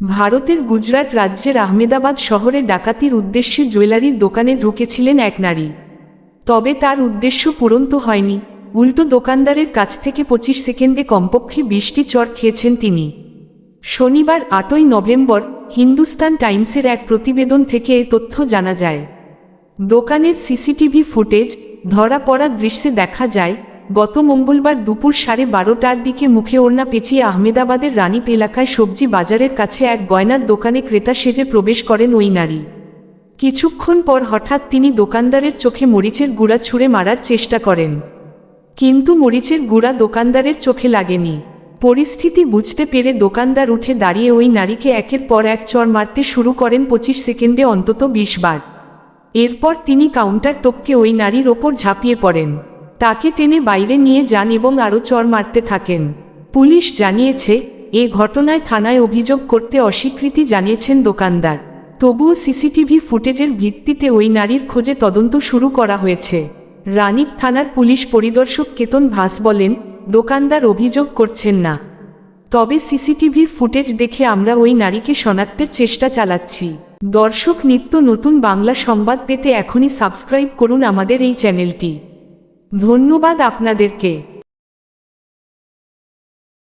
ভারতের গুজরাট রাজ্যের আহমেদাবাদ শহরে ডাকাতির উদ্দেশ্যে জুয়েলারির দোকানে ঢুকেছিলেন এক নারী। তবে তার উদ্দেশ্য পূরণ তো হয়নি। উল্টো দোকানদারের কাছ থেকে পঁচিশ সেকেন্ডে কমপক্ষে বিশটি চর খেয়েছেন তিনি। শনিবার আটই নভেম্বর, হিন্দুস্তান টাইমসের এক প্রতিবেদন থেকে এ তথ্য জানা যায়। দোকানের সিসিটিভি ফুটেজ, ধরা পড়া দৃশ্যে দেখা যায় গত মঙ্গলবার দুপুর সাড়ে বারোটার দিকে মুখে ওড়না পেঁচিয়ে আহমেদাবাদের রানীপ এলাকায় সবজি বাজারের কাছে এক গয়নার দোকানে ক্রেতা সেজে প্রবেশ করেন ওই নারী। কিছুক্ষণ পর হঠাৎ তিনি দোকানদারের চোখে মরিচের গুঁড়া ছুঁড়ে মারার চেষ্টা করেন। কিন্তু মরিচের গুঁড়া দোকানদারের চোখে লাগেনি। পরিস্থিতি বুঝতে পেরে দোকানদার উঠে দাঁড়িয়ে ওই নারীকে একের পর এক চর মারতে শুরু করেন পঁচিশ সেকেন্ডে অন্তত বিশ বার। এরপর তিনি কাউন্টার টপকে ওই নারীর ওপর ঝাঁপিয়ে পড়েন। তাকে টেনে বাইরে নিয়ে যান এবং আরও চর মারতে থাকেন। পুলিশ জানিয়েছে, এ ঘটনায় থানায় অভিযোগ করতে অস্বীকৃতি জানিয়েছেন দোকানদার। তবুও সিসিটিভি ফুটেজের ভিত্তিতে ওই নারীর খোঁজে তদন্ত শুরু করা হয়েছে। রানীপ থানার পুলিশ পরিদর্শক কেতন ভাস বলেন, দোকানদার অভিযোগ করছেন না। তবে সিসিটিভির ফুটেজ দেখে আমরা ওই নারীকে শনাক্তের চেষ্টা চালাচ্ছি। দর্শক নিত্য নতুন বাংলা সংবাদ পেতে এখনই সাবস্ক্রাইব করুন আমাদের এই চ্যানেলটি। ধন্যবাদ আপনাদেরকে।